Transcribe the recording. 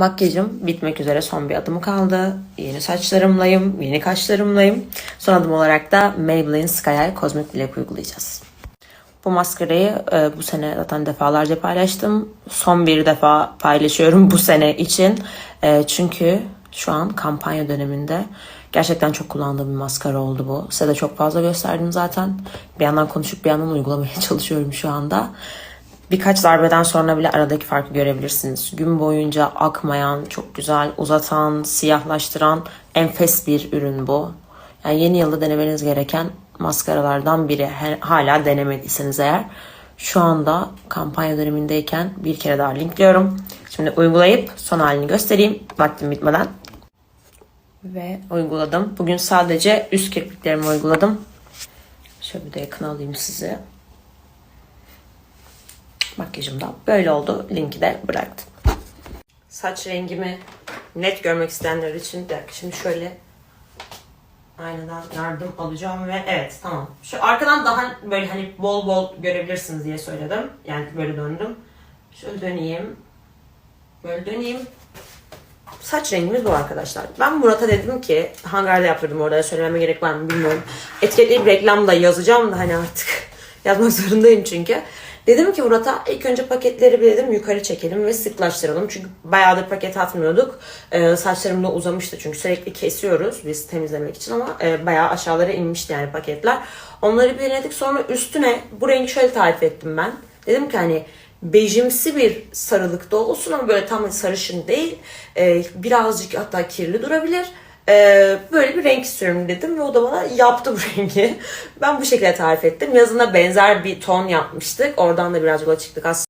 Makyajım bitmek üzere son bir adımı kaldı. Yeni saçlarımlayım, yeni kaşlarımlayım. Son adım olarak da Maybelline Sky Eye Cosmic Black uygulayacağız. Bu maskarayı e, bu sene zaten defalarca paylaştım. Son bir defa paylaşıyorum bu sene için. E, çünkü şu an kampanya döneminde gerçekten çok kullandığım bir maskara oldu bu. Size de çok fazla gösterdim zaten. Bir yandan konuşup bir yandan uygulamaya çalışıyorum şu anda. Birkaç darbeden sonra bile aradaki farkı görebilirsiniz. Gün boyunca akmayan, çok güzel uzatan, siyahlaştıran enfes bir ürün bu. Yani yeni yılda denemeniz gereken maskaralardan biri. Hala denemediyseniz eğer. Şu anda kampanya dönemindeyken bir kere daha linkliyorum. Şimdi uygulayıp son halini göstereyim vaktim bitmeden. Ve uyguladım. Bugün sadece üst kirpiklerimi uyguladım. Şöyle bir de yakın alayım sizi. Makyajım da böyle oldu. Linki de bıraktım. Saç rengimi net görmek isteyenler için bir dakika şimdi şöyle aynadan yardım alacağım ve evet tamam. Şu arkadan daha böyle hani bol bol görebilirsiniz diye söyledim. Yani böyle döndüm. Şöyle döneyim. Böyle döneyim. Saç rengimiz bu arkadaşlar. Ben Murat'a dedim ki hangarda yaptırdım orada söylememe gerek var mı bilmiyorum. Etiketleyip reklamda yazacağım da hani artık yazmak zorundayım çünkü. Dedim ki Murat'a ilk önce paketleri bir dedim yukarı çekelim ve sıklaştıralım. Çünkü bayağıdır paket atmıyorduk. Ee, saçlarım da uzamıştı çünkü sürekli kesiyoruz biz temizlemek için ama e, bayağı aşağılara inmişti yani paketler. Onları bir denedik sonra üstüne bu rengi şöyle tarif ettim ben. Dedim ki hani bejimsi bir sarılıkta olsun ama böyle tam sarışın değil. Ee, birazcık hatta kirli durabilir. Ee, böyle bir renk istiyorum dedim ve o da bana yaptı bu rengi. Ben bu şekilde tarif ettim. Yazına benzer bir ton yapmıştık. Oradan da biraz yola çıktık aslında.